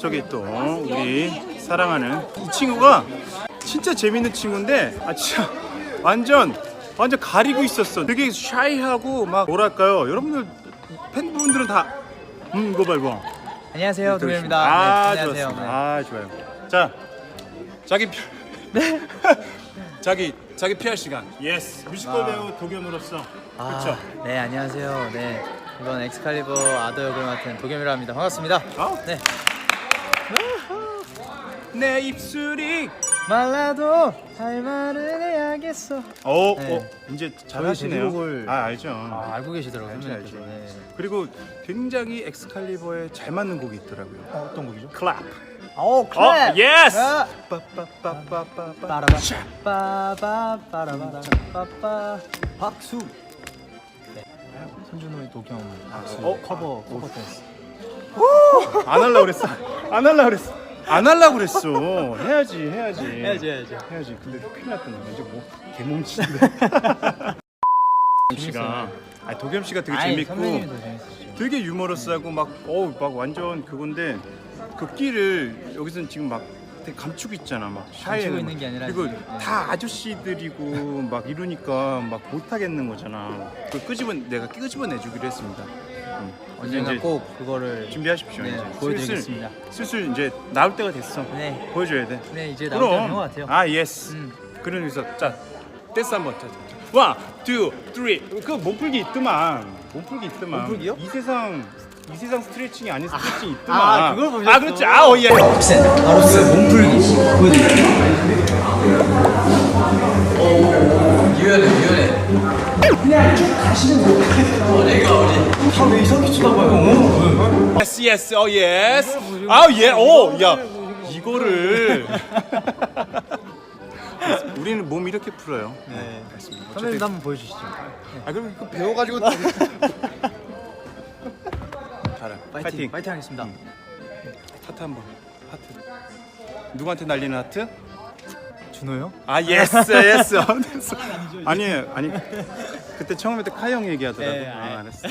저기 또 우리 사랑하는 이 친구가 진짜 재밌는 친구인데 아 진짜 완전 완전 가리고 있었어. 되게 샤이하고 막 뭐랄까요? 여러분들 팬분들은 다음 이거 봐 이거. 안녕하세요 동현입니다. 아 네, 안녕하세요. 좋았습니다. 아 좋아요. 자 자기 피... 네. 자기 자기 PR 시간. 예스 뮤지컬 아. 배우 도겸으로서 아, 그렇죠. 네 안녕하세요. 네 이번 엑스칼리버 아더 역을 맡은 도겸이라 합니다. 반갑습니다. 아. 네 내 입술이 말라도 할 말은 해야겠어. 어, 네. 어 이제 잘하시네요. 아 알죠. 아 알고 계시더라고요. 알지. 선배님께서. 네. 그리고 굉장히 엑스칼리버에 잘 맞는 곡이 있더라고요. 어, 어떤 곡이죠? 클랩. 오 어, 예스. 아. 빠빠빠빠빠빠. 빠라바 빠바 빠라바라 빠빠 박수. 네. 손준호의 도겸 박수. 어? 커버 커버 댄스. 안 할라 그랬어. 안 할라 그랬어. 안 할라 그랬어. 해야지, 해야지. 해야지 해야지. 해야지. 근데 큰일 났다. 나 이제 뭐 개몸치인데. 씨가 아 도겸 씨가 되게 아이, 재밌고 선배님이 더 재밌으시죠. 되게 유머러스하고 막 어우 막 완전 그건데 그 끼를 여기서는 지금 막 되게 감추고 있잖아 막 감추고 있는 게 아니라 그리고 지금, 네. 다 아저씨들이고 막 이러니까 막 못하겠는 거잖아 그 끄집은 내가 끄집어내주기로 했습니다 음. 언젠가 이제 꼭 그거를 준비하십시오 네, 이제 보여드리겠습니다. 슬슬, 슬슬 이제 나올 때가 됐어 네. 보여줘야 돼 네 이제 나올 때가 된것 같아요. 아 예스 음. 그런 의서 자 댄스 한번 자, 자, 자. 원, 투, 쓰리 그 몸 풀기 있더만 몸 풀기 있더만 몸 풀기요? 이 세상 이 세상 스트레칭이 아닌 스트레칭 있더만 아, 그걸 보셨어? 아 그렇지 아오 예 바로 그 몸풀기 보여드릴게요. 유연해 유연해. 예스 예스 어 예스 아 예 오 야 이거를 우리는 몸 이렇게 풀어요 네. 알겠습니다 선배님도 한번 보여주시죠. 아 그럼 그 배워가지고 잘해 파이팅 파이팅 하겠습니다. 하트 한번 하트 누구한테 날리는 하트? 준호요? 아 예스 예스. 아니 아니 그때 처음에 때 카이 형 얘기하더라고 네, 아, 아. 알았어